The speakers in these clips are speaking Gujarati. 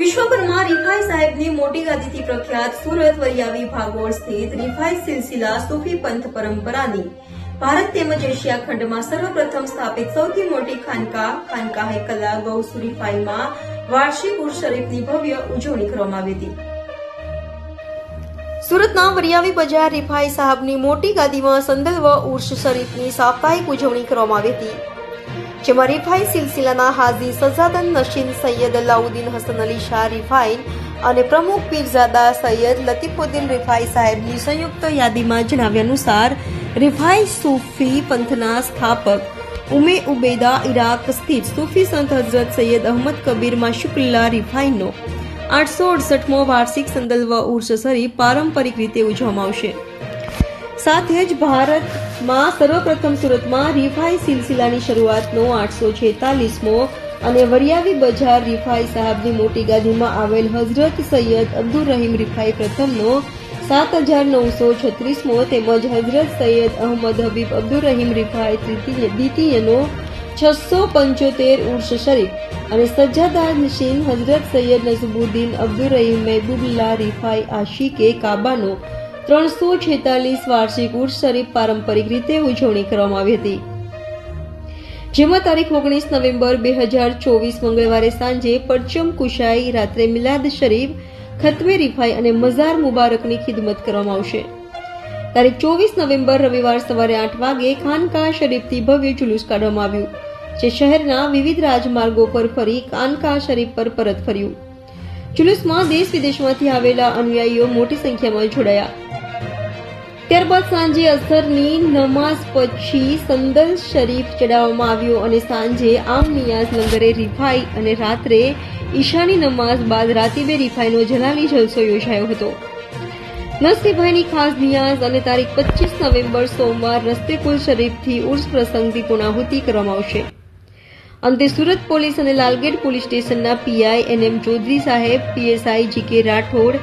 વિશ્વકર્મા રિફાઈ સાહેબની મોટી ગાદીથી પ્રખ્યાત સુરત વરિયાવી ભાગોળ સ્થિત રિફાઈ સિલસિલા સૂફી પંથ પરંપરાની ભારત તેમજ એશિયા ખંડમાં સર્વપ્રથમ સ્થાપિત સૌથી મોટી ખાનકા ખાનકાહે કલા ગૌસુ રિફાઈમાં વાર્ષિક ઉર્ષ શરીફની ભવ્ય ઉજવણી કરવામાં આવી હતી સુરતના વરિયાવી બજાર રિફાઈ સાહેબની મોટી ગાદીમાં સંદર્ભ ઉર્ષ શરીફની સાપ્તાહિક ઉજવણી કરવામાં આવી હતી જેમાં રિફાઈ સિલસિલાના હાજી સજાદન નશીન સૈયદ અલાઉદ્દીન હસન અલી શાહ રિફાઇન અને પ્રમુખ પીરઝાદા સૈયદ લતીફુદ્દીન રિફાઈ સાહેબની સંયુક્ત યાદીમાં જણાવ્યા અનુસાર રિફાઈ સૂફી પંથના સ્થાપક ઉમે ઉબેદા ઇરાક સ્થિત સૂફી સંત હઝરત સૈયદ અહમદ કબીરમાં માશુકુલ્લા રિફાઈનો આઠસો અડસઠમો વાર્ષિક સંદલ્વ ઉર્સ સરી પારંપરિક રીતે ઉજવવામાં આવશે સાથે જ ભારતમાં સર્વપ્રથમ સુરતમાં રિફાઈ સિલસિલાની શરૂઆતનો આઠસો છેતાલીસમો અને વરિયાવી બજાર રિફાઈ સાહેબની મોટી ગાદીમાં આવેલ હઝરત સૈયદ અબ્દુલ રહીમ રિફાઈ પ્રથમનો સાત હજાર નવસો છત્રીસમો તેમજ હઝરત સૈયદ અહમદ હબીબ અબ્દુલ રહીમ રિફાઈ દ્વિતીયનો છસો પંચોતેર ઉર્ષ શરીફ અને સજ્જાદાર નિશીન હઝરત સૈયદ નઝબુદ્દીન અબ્દુલ રહીમ મહેબુબુલ્લા રિફાઈ આશિકે કાબાનો ત્રણસો છેતાલીસ વાર્ષિક ઉર્સ શરીફ પારંપરિક રીતે ઉજવણી કરવામાં આવી હતી જેમાં તારીખ ઓગણીસ નવેમ્બર બે હજાર ચોવીસ મંગળવારે સાંજે પરચમ કુશાઈ રાત્રે મિલાદ શરીફ ખતમે રિફાઈ અને મઝાર મુબારકની ખિદમત કરવામાં આવશે તારીખ ચોવીસ નવેમ્બર રવિવાર સવારે આઠ વાગે ખાનકા શરીફથી ભવ્ય જુલુસ કાઢવામાં આવ્યું જે શહેરના વિવિધ રાજમાર્ગો પર ફરી કાનકા શરીફ પર પરત ફર્યું જુલુસમાં દેશ વિદેશમાંથી આવેલા અનુયાયીઓ મોટી સંખ્યામાં જોડાયા ત્યારબાદ સાંજે અસરની નમાઝ પછી સંદલ શરીફ ચડાવવામાં આવ્યો અને સાંજે આમ નિયાઝ લંગરે રિફાઈ અને રાત્રે ઈશાની નમાઝ બાદ રાતીબે રિફાઈનો જલાલી જલસો યોજાયો હતો નસીભાઈની ખાસ નિયાઝ અને તારીખ પચીસ નવેમ્બર સોમવાર રસ્તે કુલ શરીફથી ઉર્સ પ્રસંગથી પુનાહુતિ કરવામાં આવશે અંતે સુરત પોલીસ અને લાલગેટ પોલીસ સ્ટેશનના પીઆઈ એન ચૌધરી સાહેબ પીએસઆઈ જી કે રાઠોડ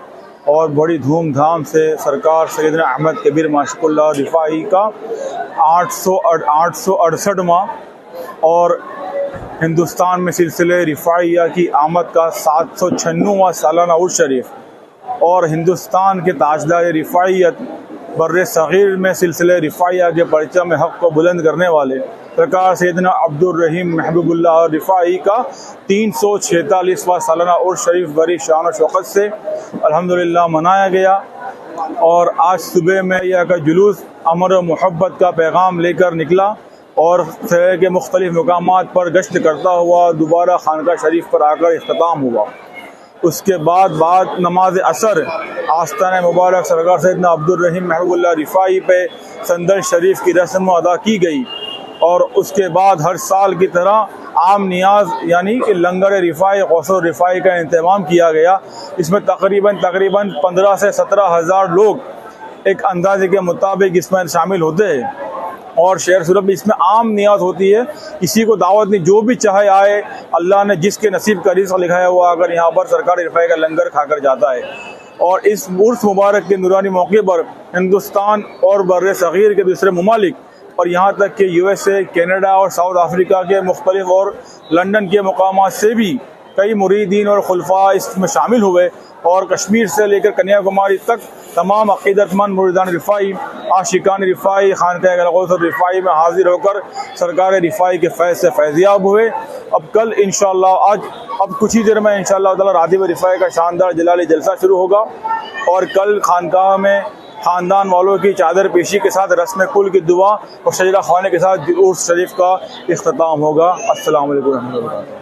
اور بڑی دھوم دھام سے سرکار سیدنا احمد کبیر ماشک اللہ رفاعی کا آٹھ سو آٹھ سو ماہ اور ہندوستان میں سلسلے رفاعیہ کی آمد کا سات سو چھنواں سالانہ شریف اور ہندوستان کے تاجدار رفاعیت بر صغیر میں سلسلے رفاعیہ کے پرچم حق کو بلند کرنے والے سرکار سیدنا عبد الرحیم محبوب اللہ اور رفاعی کا تین سو چھتالیسواں سالانہ اور شریف بری شان و شوقت سے الحمدللہ منایا گیا اور آج صبح میں یہ کا جلوس امر و محبت کا پیغام لے کر نکلا اور شہر کے مختلف مقامات پر گشت کرتا ہوا دوبارہ خانقاہ شریف پر آ کر اختتام ہوا اس کے بعد بعد نماز اثر آستان مبارک سرکار سیدنا عبد الرحیم محبوب اللہ رفاعی پہ سندر شریف کی رسم و ادا کی گئی اور اس کے بعد ہر سال کی طرح عام نیاز یعنی کہ لنگر رفائی غسل رفائی کا انہتمام کیا گیا اس میں تقریباً تقریباً پندرہ سے سترہ ہزار لوگ ایک اندازے کے مطابق اس میں شامل ہوتے ہیں اور شہر میں اس میں عام نیاز ہوتی ہے کسی کو دعوت نہیں جو بھی چاہے آئے اللہ نے جس کے نصیب کا رزق لکھایا ہوا اگر یہاں پر سرکاری رفائی کا لنگر کھا کر جاتا ہے اور اس عرس مبارک کے نورانی موقع پر ہندوستان اور بر صغیر کے دوسرے ممالک اور یہاں تک کہ یو ایس اے کینیڈا اور ساؤتھ افریقہ کے مختلف اور لنڈن کے مقامات سے بھی کئی مریدین اور خلفاء اس میں شامل ہوئے اور کشمیر سے لے کر کنیا کماری تک تمام عقیدت مند مریدان رفائی عاشقان رفائی خانقاہ کے رفائی میں حاضر ہو کر سرکار رفائی کے فیض سے فیضیاب ہوئے اب کل انشاءاللہ شاء آج اب کچھ ہی دیر میں انشاءاللہ شاء اللہ تعالی راتی رفائی کا شاندار جلالی جلسہ شروع ہوگا اور کل خانقاہ میں خاندان والوں کی چادر پیشی کے ساتھ رسم کل کی دعا اور شجرہ خانے کے ساتھ عرص شریف کا اختتام ہوگا السلام علیکم رحمۃ اللہ